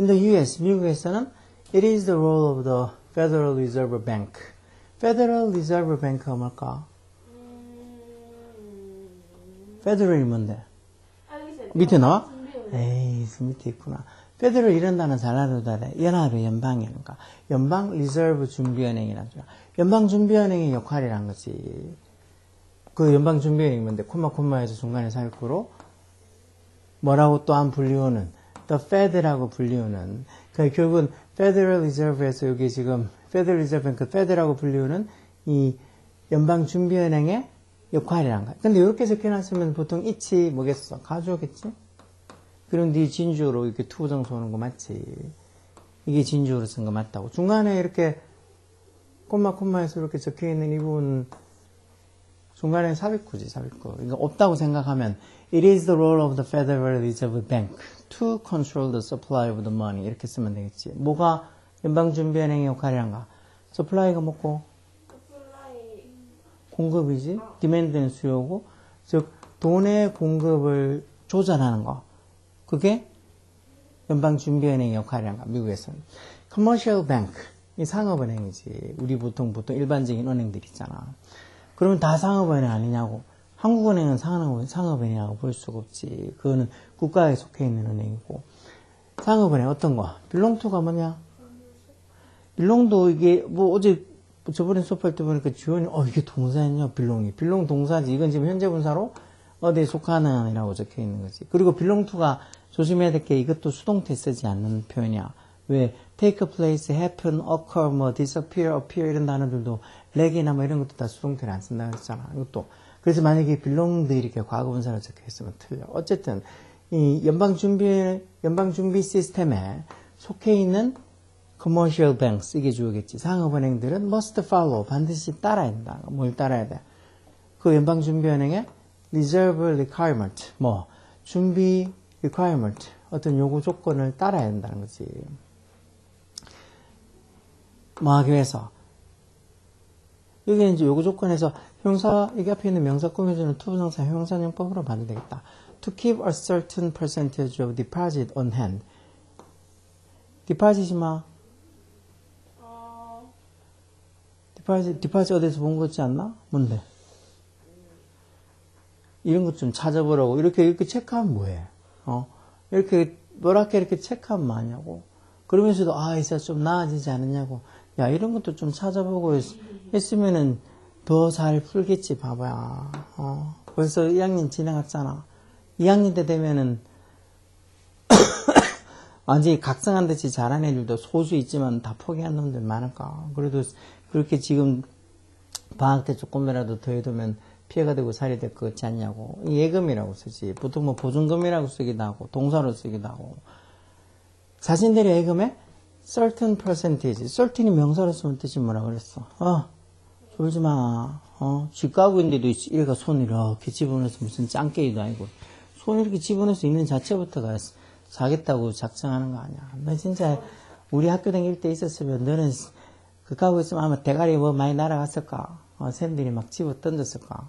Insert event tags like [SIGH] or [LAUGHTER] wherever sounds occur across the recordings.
In the US, 미국에서는 it is the role of the Federal Reserve Bank. Federal Reserve Bank가 뭘까? Federal이 뭔데? 밑에 나와? 에이, 밑에 있구나. 페더럴 이런 단어 잘 알아둬야 돼. 연합의 연방이니까. 연방 리저브 준비은행이라는 거. 연방 준비은행의 역할이란 거지. 그 연방 준비은행이 뭔데? 콤마 콤마에서 중간에 살구로 뭐라고 또안 불리우는 the Fed라고 불리우는 그 결국은 Federal Reserve에서 여기 지금 Federal Reserve 그 Fed라고 불리우는 이 연방 준비은행의 역할이란 거야. 근데 이렇게 적혀놨으면 보통 이치 뭐겠어? 가져오겠지? 그럼 네 진주로 이렇게 투부정 쏘는 거 맞지? 이게 진주로 쓴 거 맞다고. 중간에 이렇게 콤마 콤마에서 이렇게 적혀 있는 이 부분 중간에 삽입구지 삽입구. 이거 없다고 생각하면 It is the role of the Federal Reserve Bank to control the supply of the money 이렇게 쓰면 되겠지. 뭐가 연방준비은행의 역할이란가? supply가 뭐고? 공급이지. demand는 수요고. 즉 돈의 공급을 조절하는 거. 그게 연방준비은행의 역할이란가, 미국에서는. commercial bank, 이 상업은행이지. 우리 보통, 보통 일반적인 은행들 있잖아. 그러면 다 상업은행 아니냐고. 한국은행은 상업, 상업은행이라고 볼 수가 없지. 그거는 국가에 속해 있는 은행이고. 상업은행 어떤 거? 빌롱투가 뭐냐? 빌롱도 이게, 뭐, 어제, 저번에 수업할 때 보니까 지원이, 어, 이게 동사냐, 빌롱이. 빌롱 동사지. 이건 지금 현재 분사로 어디에 속하는 이라고 적혀 있는 거지. 그리고 빌롱투가 조심해야 될 게 이것도 수동태 쓰지 않는 표현이야. 왜 take place, happen, occur, 뭐 disappear, appear 이런 단어들도 렉이나 뭐 이런 것도 다 수동태를 안 쓴다고 했잖아. 이것도. 그래서 만약에 빌롱들이 이렇게 과거 분사로 적혀 있으면 틀려. 어쨌든 이 연방 준비 연방 준비 시스템에 속해 있는 commercial banks 이게 주어겠지. 상업은행들은 must follow 반드시 따라야 된다. 뭘 따라야 돼? 그 연방 준비은행의 reserve requirement 뭐 준비 requirement 어떤 요구 조건을 따라야 된다는 거지. 뭐 하기 위해서 여기 이제 요구 조건에서 형사 여기 앞에 있는 명사 꾸며주는 투부정사 형사용법으로 봐도 되겠다. To keep a certain percentage of deposit on hand. 디파짓이 마. 디파짓 디파짓 어디서 본거 있지 않나? 뭔데? 이런 것 좀 찾아보라고 이렇게 이렇게 체크하면 뭐해? 어 이렇게 노랗게 이렇게 체크하면 뭐하냐고. 그러면서도 아 이제 좀 나아지지 않았냐고. 야 이런 것도 좀 찾아보고 했, 했으면은 더 잘 풀겠지 바보야. 어 벌써 2학년 지나갔잖아. 2학년 때 되면은 [COUGHS] 완전히 각성한 듯이 잘하는 애들도 소수 있지만 다 포기한 놈들 많을까. 그래도 그렇게 지금 방학 때 조금이라도 더 해두면 피해가 되고 살이 될 것 같지 않냐고. 예금이라고 쓰지. 보통 뭐 보증금이라고 쓰기도 하고, 동사로 쓰기도 하고. 자신들의 예금에 certain percentage, certain이 명사로 쓰면 뜻이 뭐라 그랬어? 어, 졸지 마. 어, 집 가고 있는데도 이래가 손 이렇게 집어넣어서 무슨 짱깨이도 아니고, 손 이렇게 집어넣을 수 있는 자체부터가 자겠다고 작정하는 거 아니야. 너 진짜 우리 학교 다닐 때 있었으면 너는 그 가고 있으면 아마 대가리 뭐 많이 날아갔을까? 어, 샌들이 막 집어 던졌을까?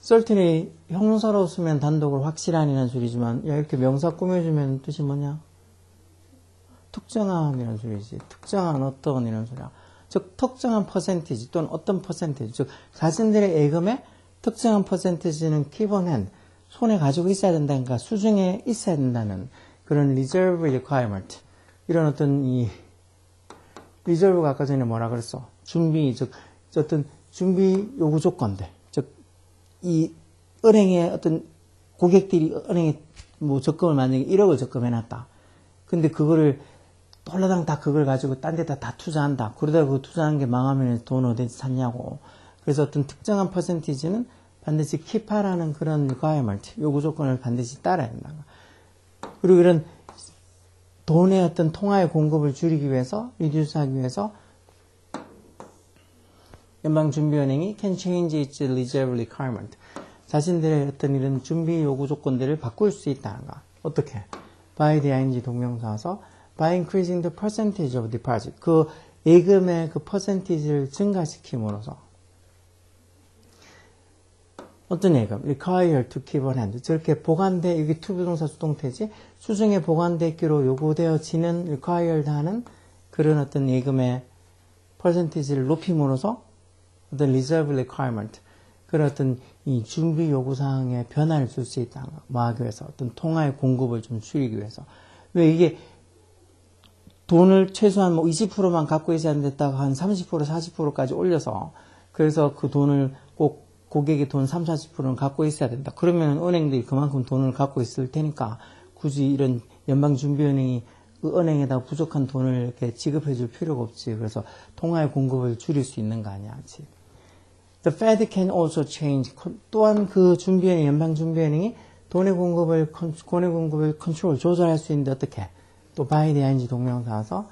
썰틴이 형사로 쓰면 단독으로 확실한이라는 소리지만 야 이렇게 명사 꾸며주면 뜻이 뭐냐? 특정한이라는 소리지. 특정한 어떤 이라는 소리야. 즉 특정한 퍼센티지 또는 어떤 퍼센티지 즉 자신들의 예금의 특정한 퍼센티지는 기본한 손에 가지고 있어야 된다니까 수중에 있어야 된다는 그런 reserve requirement 이런 어떤 이 리저브가 아까 전에 뭐라 그랬어? 준비 즉 어떤 준비 요구 조건들 이 은행에 어떤 고객들이 은행에 뭐 적금을 만약에 1억을 적금해놨다. 근데 그거를 홀라당 다 그걸 가지고 딴 데다 다 투자한다. 그러다 그 투자한 게 망하면 돈 어디서 샀냐고. 그래서 어떤 특정한 퍼센티지는 반드시 킵하라는 그런 requirement, 요구 조건을 반드시 따라야 된다. 그리고 이런 돈의 어떤 통화의 공급을 줄이기 위해서, 리듀스하기 위해서 연방준비은행이 can change its reserve requirement. 자신들의 어떤 이런 준비 요구 조건들을 바꿀 수 있다는 거. 어떻게? by the ing 동명사서 by increasing the percentage of deposit. 그 예금의 그 퍼센티지를 증가시킴으로써. 어떤 얘기가 require to keep on hand. 저렇게 보관돼 이게 투부동사 수동태지? 수중에 보관되기로 요구되어지는 required 하는 그런 어떤 예금의 퍼센티지를 높임으로써 어떤 reserve requirement 그런 어떤 이 준비 요구 사항의 변화를 줄 수 있다는 거. 위해서 어떤 통화의 공급을 좀 줄이기 위해서. 왜 이게 돈을 최소한 뭐 20%만 갖고 있어야 된다가 한30% 40%까지 올려서 그래서 그 돈을 꼭 고객의 돈 3, 40%는 갖고 있어야 된다. 그러면 은행들이 그만큼 돈을 갖고 있을 테니까 굳이 이런 연방준비은행이 그 은행에다가 부족한 돈을 이렇게 지급해 줄 필요가 없지. 그래서 통화의 공급을 줄일 수 있는 거 아니야. 지 The Fed can also change. 또한 그 준비은행, 연방준비은행이 돈의 공급을, 돈의 공급을 컨트롤, 조절할 수 있는데 어떻게? 또 by the ing 동명사서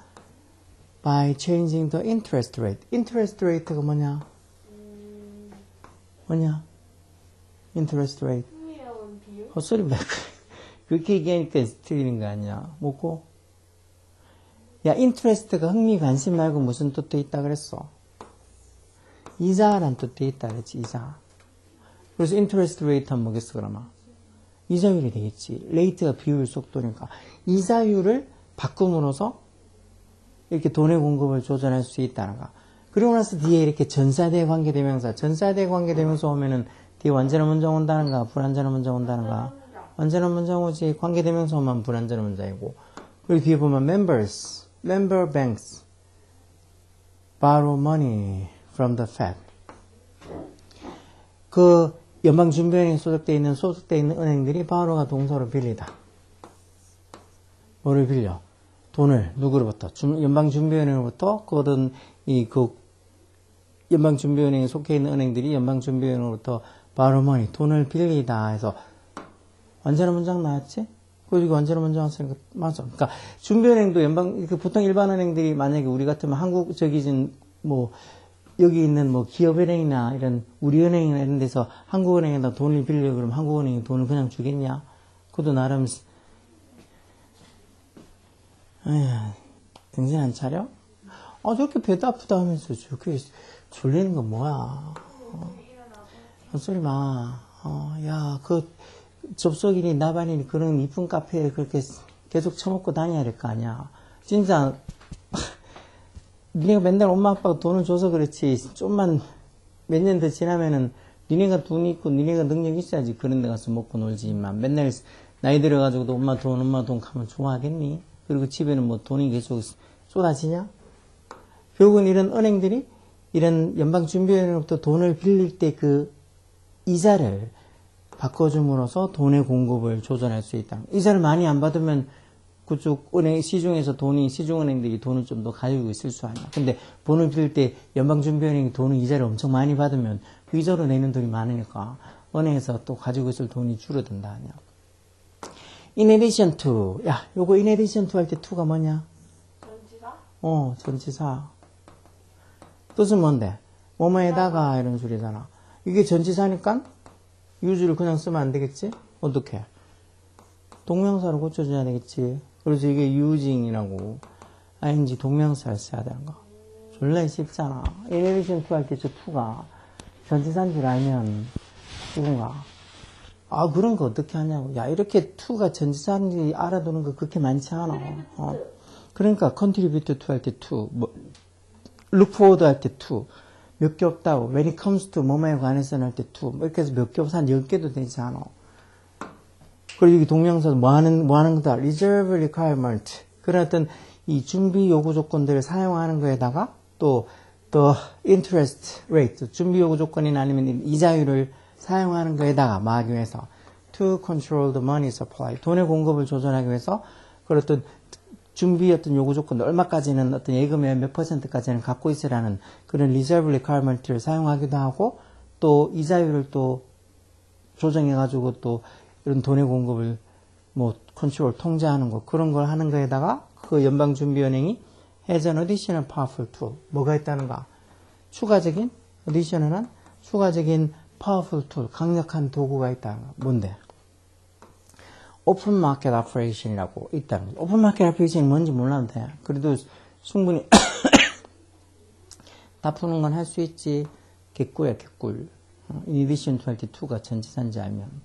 by changing the interest rate. interest rate가 뭐냐? 뭐냐? interest rate. 헛소리 말 [LAUGHS] 그렇게 얘기하니까 틀리는 거 아니야. 뭐고? 야, interest가 흥미, 관심 말고 무슨 뜻도 있다 그랬어? 이자란 뜻도 있다 그랬지, 이자. 그래서 interest rate 하면 뭐겠어, 그러면? 이자율이 되겠지. 레이트가 비율 속도니까. 이자율을 바꿈으로써 이렇게 돈의 공급을 조절할 수 있다는 거. 그리고 나서 뒤에 이렇게 전사대 관계대명사, 전사대 관계대명사 오면은 뒤에 완전한 문장 온다는가, 불완전한 문장 온다는가. 완전한 문장 오지, 관계대명사 오면 불완전한 문장이고. 그리고 뒤에 보면 members, member banks borrow money from the Fed. 그 연방준비은행에 소속되어 있는 소속되어 있는 은행들이 바로가 동사로 빌리다. 뭐를 빌려? 돈을 누구로부터? 연방준비은행으로부터 그거든 이그 연방준비은행에 속해 있는 은행들이 연방준비은행으로부터 바로머니 돈을 빌리다 해서 완전한 문장 나왔지? 그리고 완전한 문장 왔으니까 맞아. 그러니까 준비은행도 연방 그 보통 일반 은행들이 만약에 우리 같으면 한국 저기 진뭐 여기 있는 뭐 기업은행이나 이런 우리은행이나 이런 데서 한국은행에다 돈을 빌려 그러면 한국은행이 돈을 그냥 주겠냐? 그것도 나름 에휴, 정신 안 차려? 아 저렇게 배도 아프다 하면서 저렇게 졸리는 건 뭐야? 어, 헛소리 마. 어, 야, 그 접속이니 나반이니 그런 이쁜 카페에 그렇게 계속 처먹고 다녀야 될 거 아니야. 진짜 [LAUGHS] 니네가 맨날 엄마 아빠가 돈을 줘서 그렇지 좀만 몇 년 더 지나면은 니네가 돈이 있고 니네가 능력이 있어야지 그런 데 가서 먹고 놀지 만 맨날 나이 들어가지고도 엄마 돈 엄마 돈 가면 좋아하겠니? 그리고 집에는 뭐 돈이 계속 쏟아지냐? 결국은 이런 은행들이 이런 연방준비은행으로부터 돈을 빌릴 때 그 이자를 바꿔줌으로써 돈의 공급을 조절할 수 있다. 이자를 많이 안 받으면 그쪽 은행 시중에서 돈이 시중은행들이 돈을 좀 더 가지고 있을 수 아니야. 근데 돈을 빌릴 때 연방준비은행이 돈을 이자를 엄청 많이 받으면 그 이자로 내는 돈이 많으니까 은행에서 또 가지고 있을 돈이 줄어든다 아니야. In addition to 야 요거 in addition to 할 때 to가 뭐냐? 전지사? 어 전치사 뜻은 뭔데? 뭐뭐에다가 이런 소리잖아. 이게 전치사니까 유주를 그냥 쓰면 안 되겠지? 어떻게? 동명사로 고쳐줘야 되겠지. 그래서 이게 using이라고 ing 동명사를 써야 되는 거. 졸라 쉽잖아. in addition to 할 때 저 to가 전치사인 줄 알면 누군가 아 그런 거 어떻게 하냐고. 야 이렇게 to가 전치사인지 알아두는 거 그렇게 많지 않아. 어. 그러니까 contribute to 할때 to, 뭐, look forward 할때 to, 몇개 없다고, when it comes to 뭐뭐에 관해서는 할때 to, 뭐 이렇게 해서 몇 개 없어 한 10개도 되지 않아. 그리고 여기 동명사 뭐 하는, 뭐 하는 거다. reserve requirement. 그런 어떤 이 준비 요구 조건들을 사용하는 거에다가 또, 또 interest rate, 준비 요구 조건이나 아니면 이자율을 사용하는 거에다가 막기 위해서 to control the money supply. 돈의 공급을 조절하기 위해서 그런 어떤 준비 어떤 요구 조건들 얼마까지는 어떤 예금의 몇 퍼센트까지는 갖고 있으라는 그런 리저브 리퀘어먼트를 사용하기도 하고 또 이자율을 또 조정해 가지고 또 이런 돈의 공급을 뭐 컨트롤 통제하는 거 그런 걸 하는 거에다가 그 연방준비은행이 an additional powerful tool 뭐가 있다는가 추가적인 additional한 추가적인 powerful tool 강력한 도구가 있다는 거 뭔데 오픈 마켓 오퍼레이션이라고 있다는 거죠. 오픈 마켓 오퍼레이션이 뭔지 몰라도 돼. 그래도 충분히 [COUGHS] 다 푸는 건 할 수 있지. 개꿀이야, 개꿀. 때 to가 전치사인지 알면